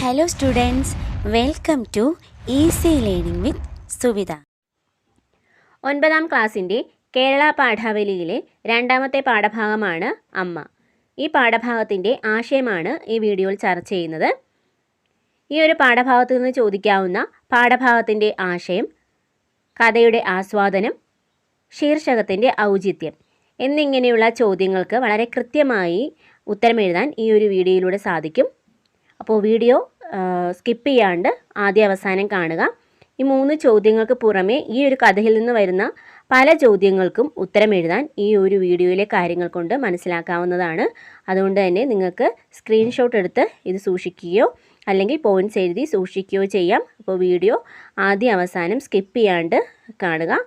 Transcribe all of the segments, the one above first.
Hello students welcome to easy learning with Suvidha ഒൻപതാം ക്ലാസ്സിന്റെ കേരള പാഠാവലിയിലെ രണ്ടാമത്തെ പാഠഭാഗമാണ് അമ്മ. ഈ പാഠഭാഗത്തിന്റെ ആശയമാണ് ഈ വീഡിയോയിൽ ചർച്ച ചെയ്യുന്നത്. ഈ ഒരു പാഠഭാഗത്തു നിന്ന് ചോദിക്കാവുന്ന പാഠഭാഗത്തിന്റെ ആശയം കഥയുടെ ആസ്വാദനം ശീർഷകത്തിന്റെ ഔചിത്യം എന്നിങ്ങനെയുള്ള ചോദ്യങ്ങൾക്ക് വളരെ കൃത്യമായി ഉത്തരം എഴുതാൻ ഈ ഒരു വീഡിയോയിലൂടെ സാധിക്കും. അപ്പോൾ വീഡിയോ സ്കിപ്പ് ചെയ്യാണ്ട് ആദ്യ അവസാനം കാണുക. ഈ മൂന്ന് ചോദ്യങ്ങൾക്ക് പുറമെ ഈ ഒരു കഥയിൽ നിന്ന് വരുന്ന പല ചോദ്യങ്ങൾക്കും ഉത്തരം എഴുതാൻ ഈ ഒരു വീഡിയോയിലെ കാര്യങ്ങൾ കൊണ്ട് മനസ്സിലാക്കാവുന്നതാണ്. അതുകൊണ്ട് തന്നെ നിങ്ങൾക്ക് സ്ക്രീൻഷോട്ട് എടുത്ത് ഇത് സൂക്ഷിക്കുകയോ അല്ലെങ്കിൽ പോയിന്റ്സ് എഴുതി സൂക്ഷിക്കുകയോ ചെയ്യാം. അപ്പോൾ വീഡിയോ ആദ്യ അവസാനം സ്കിപ്പ് ചെയ്യാണ്ട് കാണുക.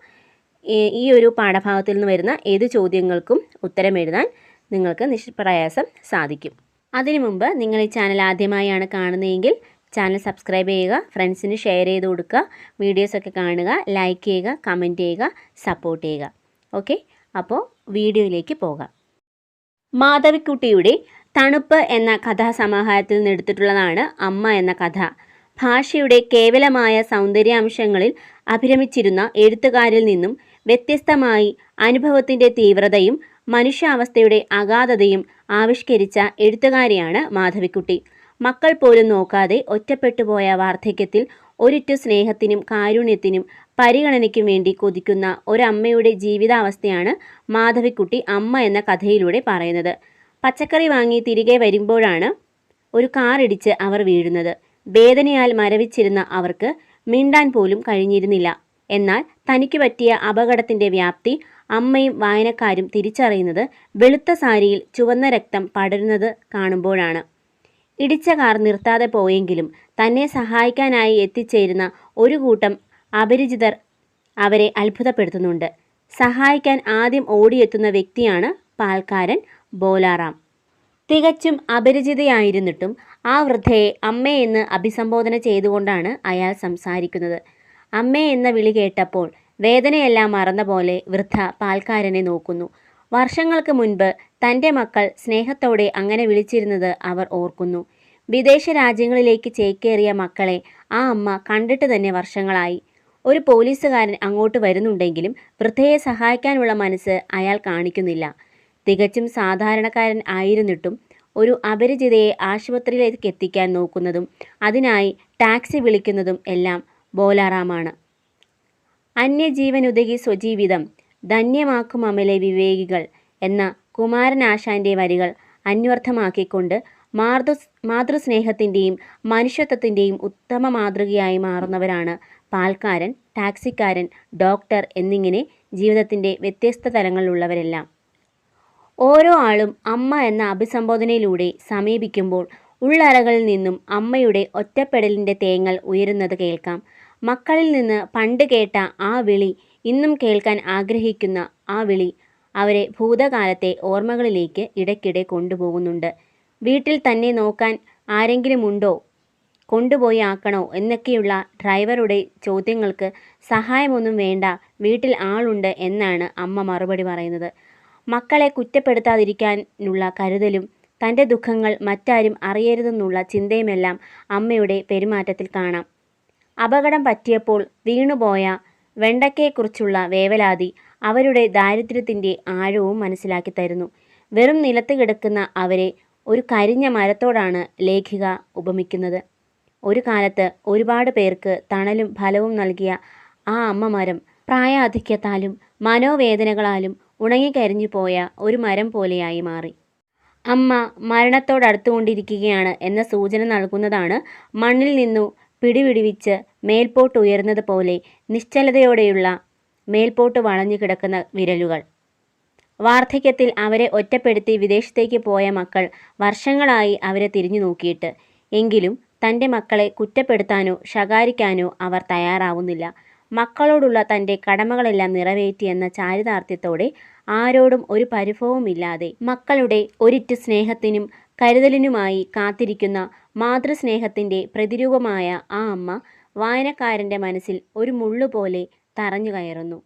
ഈ- ഒരു പാഠഭാഗത്തിൽ നിന്ന് വരുന്ന ഏത് ചോദ്യങ്ങൾക്കും ഉത്തരം എഴുതാൻ നിങ്ങൾക്ക് നിഷ്പ്രയാസം സാധിക്കും. അതിനു മുമ്പ് നിങ്ങൾ ഈ ചാനൽ ആദ്യമായാണ് കാണുന്നതെങ്കിൽ ചാനൽ സബ്സ്ക്രൈബ് ചെയ്യുക ഫ്രണ്ട്സിന് ഷെയർ ചെയ്ത് കൊടുക്കുക വീഡിയോസൊക്കെ കാണുക ലൈക്ക് ചെയ്യുക കമന്റ് ചെയ്യുക സപ്പോർട്ട് ചെയ്യുക. ഓക്കെ അപ്പോൾ വീഡിയോയിലേക്ക് പോകാം. മാധവിക്കുട്ടിയുടെ തണുപ്പ് എന്ന കഥാസമാഹാരത്തിൽ നിന്ന് എടുത്തിട്ടുള്ളതാണ് അമ്മ എന്ന കഥ. ഭാഷയുടെ കേവലമായ സൗന്ദര്യാംശങ്ങളിൽ അഭിരമിച്ചിരുന്ന എഴുത്തുകാരിൽ നിന്നും വ്യത്യസ്തമായി അനുഭവത്തിന്റെ തീവ്രതയും മനുഷ്യാവസ്ഥയുടെ അഗാധതയും ആവിഷ്കരിച്ച എഴുത്തുകാരിയാണ് മാധവിക്കുട്ടി. മക്കൾ പോലും നോക്കാതെ ഒറ്റപ്പെട്ടുപോയ വാർദ്ധക്യത്തിൽ ഒരിറ്റു സ്നേഹത്തിനും കാരുണ്യത്തിനും പരിഗണനയ്ക്കും വേണ്ടി കൊതിക്കുന്ന ഒരമ്മയുടെ ജീവിതാവസ്ഥയാണ് മാധവിക്കുട്ടി അമ്മ എന്ന കഥയിലൂടെ പറയുന്നത്. പച്ചക്കറി വാങ്ങി തിരികെ വരുമ്പോഴാണ് ഒരു കാറിടിച്ച് അവർ വീഴുന്നത്. വേദനയാൽ മരവിച്ചിരുന്ന അവർക്ക് മിണ്ടാൻ പോലും കഴിഞ്ഞിരുന്നില്ല. എന്നാൽ തനിക്ക് പറ്റിയ അപകടത്തിന്റെ വ്യാപ്തി അമ്മയും വായനക്കാരും തിരിച്ചറിയുന്നത് വെളുത്ത സാരിയിൽ ചുവന്ന രക്തം പടരുന്നത് കാണുമ്പോഴാണ്. ഇടിച്ച കാർ നിർത്താതെ പോയെങ്കിലും തന്നെ സഹായിക്കാനായി എത്തിച്ചേരുന്ന ഒരു കൂട്ടം അപരിചിതർ അവരെ അത്ഭുതപ്പെടുത്തുന്നുണ്ട്. സഹായിക്കാൻ ആദ്യം ഓടിയെത്തുന്ന വ്യക്തിയാണ് പാൽക്കാരൻ ബോലാറാം. തികച്ചും അപരിചിതയായിരുന്നിട്ടും ആ വൃദ്ധയെ അമ്മയെന്ന് അഭിസംബോധന ചെയ്തുകൊണ്ടാണ് അയാൾ സംസാരിക്കുന്നത്. അമ്മയെന്ന വിളി കേട്ടപ്പോൾ വേദനയെല്ലാം മറന്ന പോലെ വൃദ്ധ പാൽക്കാരനെ നോക്കുന്നു. വർഷങ്ങൾക്ക് മുൻപ് തന്റെ മക്കൾ സ്നേഹത്തോടെ അങ്ങനെ വിളിച്ചിരുന്നത് അവർ ഓർക്കുന്നു. വിദേശ രാജ്യങ്ങളിലേക്ക് ചേക്കേറിയ മക്കളെ ആ അമ്മ കണ്ടിട്ട് തന്നെ വർഷങ്ങളായി. ഒരു പോലീസുകാരൻ അങ്ങോട്ട് വരുന്നുണ്ടെങ്കിലും വൃദ്ധയെ സഹായിക്കാനുള്ള മനസ്സ് അയാൾ കാണിക്കുന്നില്ല. തികച്ചും സാധാരണക്കാരൻ ആയിരുന്നിട്ടും ഒരു അപരിചിതയെ ആശുപത്രിയിലേക്ക് എത്തിക്കാൻ നോക്കുന്നതും അതിനായി ടാക്സി വിളിക്കുന്നതും എല്ലാം ബോലാറാമാണ്. അന്യജീവനുതകി സ്വജീവിതം ധന്യമാക്കും അമലെ വിവേകികൾ എന്ന കുമാരനാശാന്റെ വരികൾ അന്വർത്ഥമാക്കിക്കൊണ്ട് മാതൃ മാതൃസ്നേഹത്തിന്റെയും മനുഷ്യത്വത്തിന്റെയും ഉത്തമ മാതൃകയായി മാറുന്നവരാണ് പാൽക്കാരൻ ടാക്സിക്കാരൻ ഡോക്ടർ എന്നിങ്ങനെ ജീവിതത്തിന്റെ വ്യത്യസ്ത തലങ്ങളിലുള്ളവരെല്ലാം. ഓരോ ആളും അമ്മ എന്ന അഭിസംബോധനയിലൂടെ സമീപിക്കുമ്പോൾ ഉള്ളറകളിൽ നിന്നും അമ്മയുടെ ഒറ്റപ്പെടലിന്റെ തേങ്ങൽ ഉയരുന്നത് കേൾക്കാം. മക്കളിൽ നിന്ന് പണ്ട് കേട്ട ആ വിളി ഇന്നും കേൾക്കാൻ ആഗ്രഹിക്കുന്ന ആ വിളി അവരെ ഭൂതകാലത്തെ ഓർമ്മകളിലേക്ക് ഇടയ്ക്കിടെ കൊണ്ടുപോകുന്നുണ്ട്. വീട്ടിൽ തന്നെ നോക്കാൻ ആരെങ്കിലും ഉണ്ടോ കൊണ്ടുപോയി ആക്കണോ? എന്നൊക്കെയുള്ള ഡ്രൈവറുടെ ചോദ്യങ്ങൾക്ക് സഹായമൊന്നും വേണ്ട വീട്ടിൽ ആളുണ്ട് എന്നാണ് അമ്മ മറുപടി പറയുന്നത്. മക്കളെ കുറ്റപ്പെടുത്താതിരിക്കാനുള്ള കരുതലും തന്റെ ദുഃഖങ്ങൾ മറ്റാരും അറിയരുതെന്നുള്ള ചിന്തയുമെല്ലാം അമ്മയുടെ പെരുമാറ്റത്തിൽ കാണാം. അപകടം പറ്റിയപ്പോൾ വീണുപോയ വെണ്ടയ്ക്കയെക്കുറിച്ചുള്ള വേവലാതി അവരുടെ ദാരിദ്ര്യത്തിന്റെ ആഴവും മനസ്സിലാക്കി തരുന്നു. വെറും നിലത്ത് കിടക്കുന്ന അവരെ ഒരു കരിഞ്ഞ മരത്തോടാണ് ലേഖിക ഉപമിക്കുന്നത്. ഒരു കാലത്ത് ഒരുപാട് പേർക്ക് തണലും ഫലവും നൽകിയ ആ അമ്മമരം പ്രായാധിക്യത്താലും മനോവേദനകളാലും ഉണങ്ങിക്കരിഞ്ഞു പോയ ഒരു മരം പോലെയായി മാറി. അമ്മ മരണത്തോടടുത്തുകൊണ്ടിരിക്കുകയാണ് എന്ന സൂചന നൽകുന്നതാണ് മണ്ണിൽ നിന്നു പിടിവിടിവിച്ച് മേൽപോട്ട് ഉയർന്നത് പോലെ നിശ്ചലതയോടെയുള്ള മേൽപോട്ട് വളഞ്ഞു കിടക്കുന്ന വിരലുകൾ. വാർദ്ധക്യത്തിൽ അവരെ ഒറ്റപ്പെടുത്തി വിദേശത്തേക്ക് പോയ മക്കൾ വർഷങ്ങളായി അവരെ തിരിഞ്ഞു നോക്കിയിട്ട് എങ്കിലും തന്റെ മക്കളെ കുറ്റപ്പെടുത്താനോ ശകാരിക്കാനോ അവർ തയ്യാറാവുന്നില്ല. മക്കളോടുള്ള തന്റെ കടമകളെല്ലാം നിറവേറ്റിയെന്ന ചാരിതാർത്ഥ്യത്തോടെ ആരോടും ഒരു പരിഭവമില്ലാതെ മക്കളുടെ ഒരിറ്റ് സ്നേഹത്തിനും കരുതലിനുമായി കാത്തിരിക്കുന്ന മാതൃസ്നേഹത്തിന്റെ പ്രതിരൂപമായ ആ അമ്മ വായനക്കാരന്റെ മനസ്സിൽ ഒരു മുള്ളുപോലെ തറഞ്ഞു കയറുന്നു.